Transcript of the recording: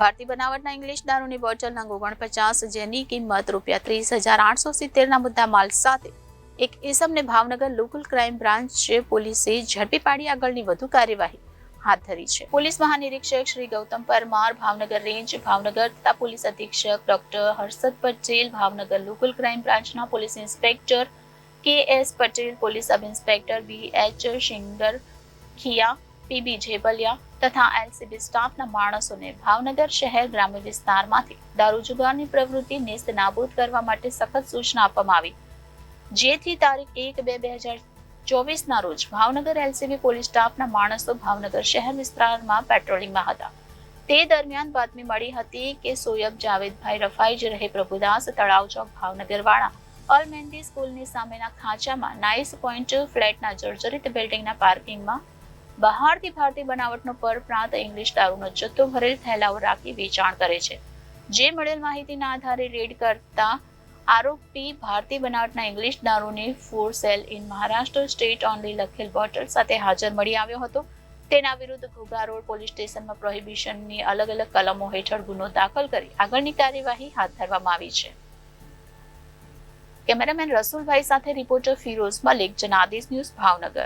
ભારતીય બનાવટના ઇંગ્લિશ દારૂની બોટલ નંગ ઓગણપચાસ જેની કિંમત રૂપિયા ત્રીસ હજાર આઠસો સિત્તેરના મુદ્દા માલ સાથે એક ઇસમને ભાવનગર લોકલ ક્રાઇમ બ્રાન્ચ પોલીસે ઝડપી પાડી આગળની વધુ કાર્યવાહી હાથ ધરી છે. પોલીસ મહાનિરીક્ષક શ્રી ગૌતમ પરમાર, ભાવનગર રેન્જ, ભાવનગર તથા પોલીસ અધિક્ષક doctor Harshad Patel, Bhavnagar local crime બ્રાન્ચના police inspector K S Patel, police sub inspector B H Shingarkhiya PB Jebaliya તથા એલસીબી સ્ટાફના માણસોને ભાવનગર શહેર ગ્રામ્ય વિસ્તારમાંથી દારૂ જુગારની પ્રવૃત્તિ નેસ્ત નાબૂદ કરવા માટે સખત સૂચના આપવામાં આવી. જેથી તારીખ એક બે બે હજાર ચોવીસના રોજ ભાવનગર એલસીબી પોલીસ સ્ટાફના માણસો ભાવનગર શહેર વિસ્તારમાં પેટ્રોલિંગમાં હતા. તે દરમિયાન બાતમી મળી હતી કે સોયબ જાવેદભાઈ રફાઈ જ રહે પ્રભુદાસ તળાવ ચોક ભાવનગર વાળા ઓલ મહેંદી સ્કૂલની સામેના ખાંચામાં નાઇસ પોઈન્ટ ફ્લેટના જર્જરિત બિલ્ડિંગના પાર્કિંગમાં બહારથી ભારતીય બનાવટનો પરપ્રાંત ઇંગ્લિશ દારૂનો જથ્થો ભરેલ થેલાઓ રાખી વેચાણ કરે છે. જે મળેલ માહિતીના આધારે રેડ કરતા આરોપી ભારતીય બનાવટના ઇંગ્લિશ દારૂની for sale in Maharashtra state only લખેલ બોટલ સાથે હાજર મળી આવ્યો હતો. તેના વિરુદ્ધ ઘોઘા રોડ પોલીસ સ્ટેશનમાં પ્રોહિબિશનની અલગ અલગ કલમો હેઠળ ગુનો દાખલ કરી આગળની કાર્યવાહી હાથ ધરવામાં આવી છે. કેમેરામેન રસુલભાઈ સાથે રિપોર્ટર ફિરોઝ મલિક, જનાદેશ ન્યૂઝ, ભાવનગર.